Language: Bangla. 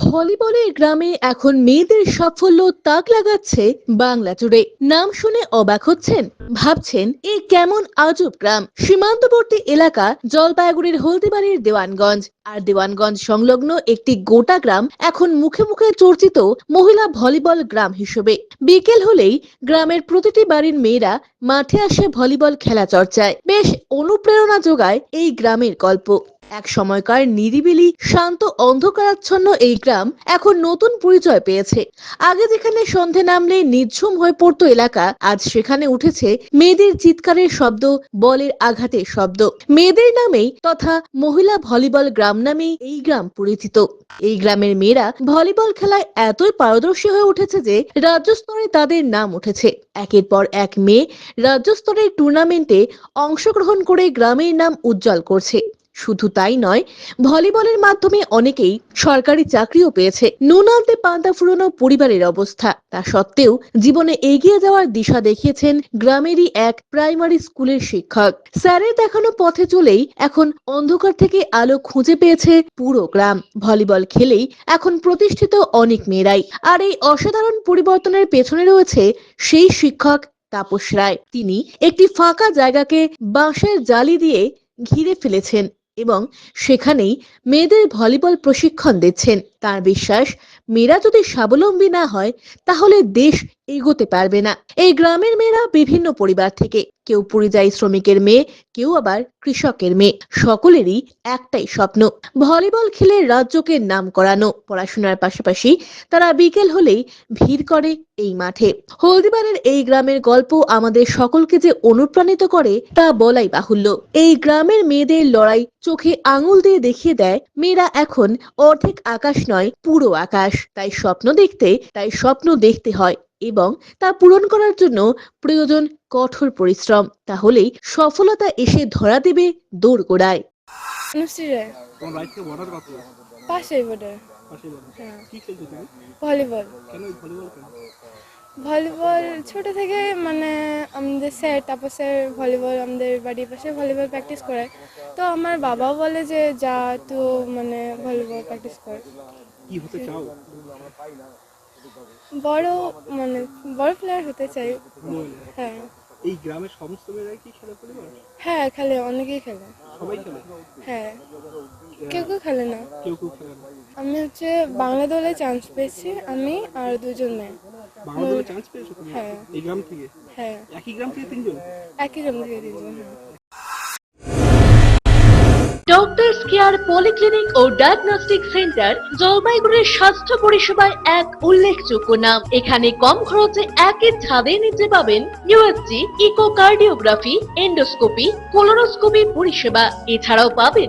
ভলিবলে গ্রামে এখন মেয়েদের সাফল্য তাক লাগাচ্ছে বাংলা জুড়ে। নাম শুনে অবাক হচ্ছেন ভাবছেন, এ কেমন আজব গ্রাম। সীমান্তবর্তী এলাকা জলপাইগুড়ির হলদিবাড়ির দেওয়ানগঞ্জ। আর দেওয়ানগঞ্জ সংলগ্ন একটি গোটা গ্রাম এখন মুখে মুখে চর্চিত মহিলা ভলিবল গ্রাম হিসেবে। বিকেল হলেই গ্রামের প্রতিটি বাড়ির মেয়েরা মাঠে আসে ভলিবল খেলা চর্চায়। বেশ অনুপ্রেরণা যোগায় এই গ্রামের গল্প। এক সময়কার নিরিবিলি, শান্ত, অন্ধকারাচ্ছন্ন এই গ্রাম এখন নতুন পরিচয় পেয়েছে। আগে যেখানে সন্ধে নামলে নিঝুম হয়ে পড়তো এলাকা, আজ সেখানে উঠেছে মেয়েদের চিৎকারের শব্দ, বলের আঘাতের শব্দ। মেয়েদের নামেই তথা মহিলা ভলিবল গ্রাম নামেই এই গ্রাম পরিচিত। এই গ্রামের মেয়েরা ভলিবল খেলায় এতই পারদর্শী হয়ে উঠেছে যে রাজ্য স্তরে তাদের নাম উঠেছে। একের পর এক মেয়ে রাজ্য স্তরের টুর্নামেন্টে অংশগ্রহণ করে গ্রামের নাম উজ্জ্বল করছে। শুধু তাই নয়, ভলিবলের মাধ্যমে অনেকেই সরকারি চাকরিও পেয়েছে। নুন আনতে পান্তা ফুরোনো পরিবারের অবস্থা। তা সত্ত্বেও জীবনে এগিয়ে যাওয়ার দিশা দেখিয়েছেন গ্রামেরই এক প্রাইমারি স্কুলের শিক্ষক। স্যারের দেখানো পথে চলেই এখন অন্ধকার থেকে আলো খুঁজে পেয়েছে পুরো গ্রাম। ভলিবল খেলেই এখন প্রতিষ্ঠিত অনেক মেয়েরাই। আর এই অসাধারণ পরিবর্তনের পেছনে রয়েছে সেই শিক্ষক তাপস রায়। তিনি একটি ফাঁকা জায়গাকে বাঁশের জালি দিয়ে ঘিরে ফেলেছেন। এবং সেখানেই মেয়েদের ভলিবল প্রশিক্ষণ দিচ্ছেন। তার বিশ্বাস মেয়েরা যদি স্বাবলম্বী না হয়, তাহলে দেশ এগোতে পারবে না। এই গ্রামের মেয়েরা বিভিন্ন পরিবার থেকে, কেউ পরিযায়ী শ্রমিকের মেয়ে, কেউ আবার কৃষকের মেয়ে। সকলেরই একটাই স্বপ্ন, ভলিবল খেলে রাজ্যকে নাম করানো পড়াশোনার পাশাপাশি তারা বিকেল হলেই ভিড় করে এই মাঠে। হলদিবারের এই গ্রামের গল্প আমাদের সকলকে যে অনুপ্রাণিত করে, তা বলাই বাহুল্য। এই গ্রামের মেয়েদের লড়াই চোখে আঙুল দিয়ে দেখিয়ে দেয়, মেয়েরা এখন অর্ধেক আকাশ নয়, পুরো আকাশ। তাই স্বপ্ন দেখতে তাই স্বপ্ন দেখতে হয় এবং তা পূরণ করার জন্য প্রয়োজন কঠোর পরিশ্রম। তাহলেই সফলতা এসে ধরা দেবে দৌড় গোড়ায় বর্ডার। পাশে হ্যাঁ। কি খেলছো তুমি? ভলিবল। কেন ভলিবল কেন? ভলিবল ছোট থেকে মানে আমাদের স্যার তারপর স্যার ভলিবল আমাদের বাড়ির পাশে ভলিবল প্র্যাকটিস করে তো আমার বাবাও বলে যে যা তো মানে ভলিবল প্র্যাকটিস কর। কি হতে চাও? বড় মানে বড় প্লেয়ার হতে চাই। হ্যাঁ। এই গ্রামের সমস্ত মেয়েরাই কি খেলে ভলিবল? হ্যাঁ খেলে অনেকেই খেলে। সবাই খেলে? হ্যাঁ। কেউ কেউ খেলে না। কেউ কেউ খেলে না। আমি হচ্ছে বাংলা দলে চান্স পেয়েছি আমি আর দুজন মেয়ে। বাংলা দলে চান্স পেয়েছ তুমি? হ্যাঁ। এই গ্রাম থেকে? হ্যাঁ। একই গ্রাম থেকে তিনজন? একই গ্রাম থেকে হ্যাঁ। ডক্টর কেয়ার পলিক্লিনিক ও ডায়াগনস্টিক সেন্টার জলপাইগুড়ির স্বাস্থ্য পরিষেবায় এক উল্লেখযোগ্য নাম। এখানে কম খরচে একই ছাদে নিতে পাবেন ইউএসজি ইকোকার্ডিওগ্রাফি এন্ডোস্কোপি কোলোনোস্কোপি পরিষেবা। এছাড়াও পাবেন